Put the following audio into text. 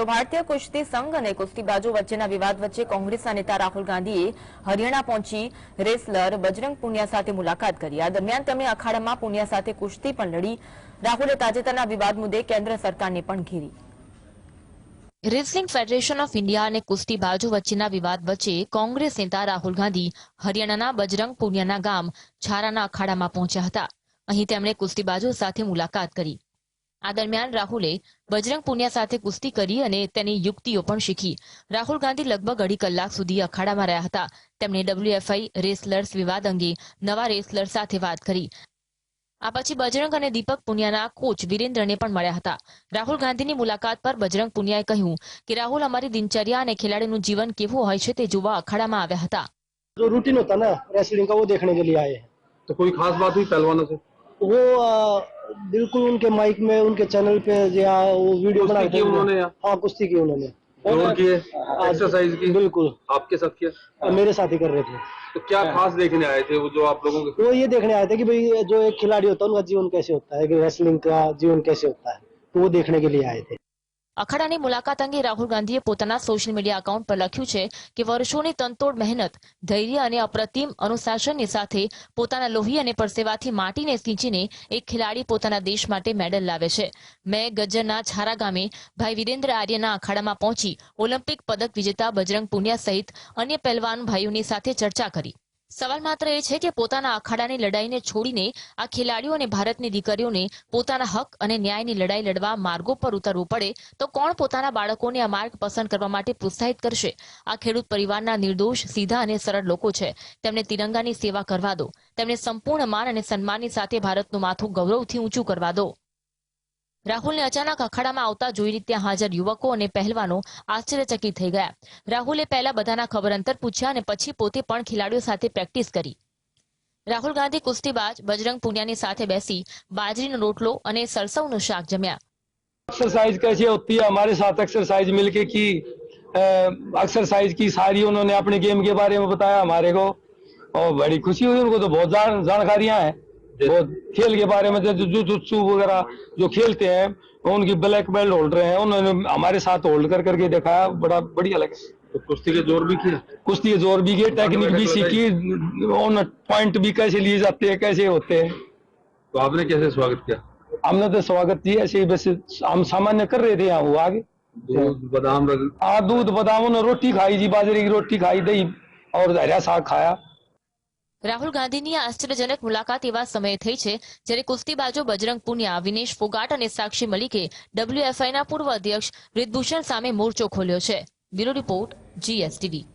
તો ભારતીય કુસ્તી સંઘ અને કુસ્તીબાજો વચ્ચેના વિવાદ વચ્ચે કોંગ્રેસના નેતા રાહુલ ગાંધીએ હરિયાણા પહોંચી રેસલર બજરંગ પુનિયા સાથે મુલાકાત કરી. આ દરમિયાન તેમણે અખાડામાં પુનિયા સાથે કુસ્તી પણ લડી. રાહુલે તાજેતરના વિવાદ મુદ્દે કેન્દ્ર સરકારને પણ ઘેરી. રેસલિંગ ફેડરેશન ઓફ ઇન્ડિયા અને કુસ્તીબાજો વચ્ચેના વિવાદ વચ્ચે કોંગ્રેસ નેતા રાહુલ ગાંધી હરિયાણાના બજરંગ પુનિયાના ગામ છારાના અખાડામાં પહોંચ્યા હતા. અહીં તેમણે કુસ્તીબાજો સાથે મુલાકાત કરી. આ દરમિયાન રાહુલે બજરંગ પુનિયા સાથે કુસ્તી કરી અને તેની યુક્તિઓ પણ શીખી રાહુલ ગાંધી લગભગ અઢી કલાક સુધી અખાડામાં રહ્યા હતા તેમણે ડબ્લ્યુએફઆઈ રેસલર્સ વિવાદ અંગે નવા રેસલર સાથે વાત કરી આ પછી બજરંગ અને દીપક પુનિયાના કોચ વિરેન્દ્રને પણ મળ્યા હતા રાહુલ ગાંધીની મુલાકાત પર બજરંગ પુનિયાએ કહ્યું કે રાહુલ અમારી દિનચર્યા અને ખેલાડીનું જીવન કેવું હોય છે તે જોવા અખાડામાં આવ્યા હતા जो रूटीन होता है ना रेसलिंग का वो देखने के लिए आए हैं तो कोई खास बात हुई पहलवानों से वो बिल्कुल उनके माइक में उनके चैनल पे या वो वीडियो बना की उन्होंने। हाँ कुश्ती की उन्होंने। हाँ, एक्सरसाइज की? बिल्कुल। आपके साथ किया? मेरे साथ ही कर रहे थे। तो क्या खास देखने आए थे वो जो आप लोगों के वो ये देखने आए थे कि भाई जो एक खिलाड़ी होता है उनका जीवन कैसे होता है कि रेसलिंग का जीवन कैसे होता है तो वो देखने के लिए आए थे। અખાડાની મુલાકાત અંગે રાહુલ ગાંધીએ પોતાના સોશિયલ મીડિયા એકાઉન્ટ પર લખ્યું છે કે વર્ષોની તનતોડ મહેનત, ધૈર્ય અને અપ્રતિમ અનુશાસનની સાથે પોતાના લોહી અને પરસેવાથી માટીને સિંચીને એક ખેલાડી પોતાના દેશ માટે મેડલ લાવે છે. મેં ગજ્જરના છારા ગામે ભાઈ વિરેન્દ્ર આર્યના અખાડામાં પહોંચી ઓલિમ્પિક પદક વિજેતા બજરંગ પુનિયા સહિત અન્ય પહેલવાન ભાઈઓની સાથે ચર્ચા કરી. સવાલ માત્ર એ છે કે પોતાના અખાડાની લડાઈને છોડીને આ ખેલાડીઓ અને ભારતની દીકરીઓને પોતાના હક અને ન્યાયની લડાઈ લડવા માર્ગો પર ઉતરવું પડે, તો કોણ પોતાના બાળકોને આ માર્ગ પસંદ કરવા માટે પ્રોત્સાહિત કરશે? આ ખેડૂત પરિવારના નિર્દોષ, સીધા અને સરળ લોકો છે. તેમને તિરંગાની સેવા કરવા દો. તેમને સંપૂર્ણ માન અને સન્માનની સાથે ભારતનું માથું ગૌરવથી ઊંચું કરવા દો. રાહુલને અચાનક અખાડામાં આવતા જોઈને ત્યાં હાજર યુવકો અને પહેલવાનો આશ્ચર્યચકિત થઈ ગયા રાહુલે પહેલા બધાના ખબર અંતર પૂછ્યા અને પછી પોતે પણ ખેલાડીઓ સાથે પ્રેક્ટિસ કરી રાહુલ ગાંધી કુસ્તીબાજ બજરંગ પુનિયાની સાથે બેસી બાજરીનો રોટલો અને સરસવનું શાક જમ્યા एक्सरसाइज कैसे होती है हमारे साथ एक्सरसाइज मिलके की एक्सरसाइज की सारी उन्होंने अपने गेम के बारे में बताया हमारे को और बड़ी खुशी हुई उनको तो बहुत जान, जानकारियां हैं बहुत खेल के बारे में जैसे जुजुत्सु वगैरह जो खेलते हैं उनकी ब्लैक बेल्ट होल्डर हैं। उन्होंने हमारे साथ होल्ड कर करके दिखाया बड़ा बढ़िया लगा। तो कुश्ती के ज़ोर भी किए? कुश्ती के ज़ोर भी किए टेक्निक भी सीखी ऑन पॉइंट भी कैसे लिए जाते हैं कैसे होते हैं। तो आपने कैसे स्वागत किया? हमने तो स्वागत किया ऐसे ही बस हम सामान्य कर रहे थे यहाँ वो आगे। दूध बादाम हाँ दूध बादाम रोटी खाई जी बाजरे की रोटी खाई दही और हरा साग खाया। રાહુલ ગાંધીની આ આશ્ચર્યજનક મુલાકાત એવા સમયે થઈ છે, જ્યારે કુસ્તીબાજો બજરંગ પુનિયા, વિનેશ ફોગાટ અને સાક્ષી મલિકે ડબ્લ્યુએફઆઈના પૂર્વ અધ્યક્ષ બ્રિજભૂષણ સામે મોરચો ખોલ્યો છે. Bureau report, GSTV.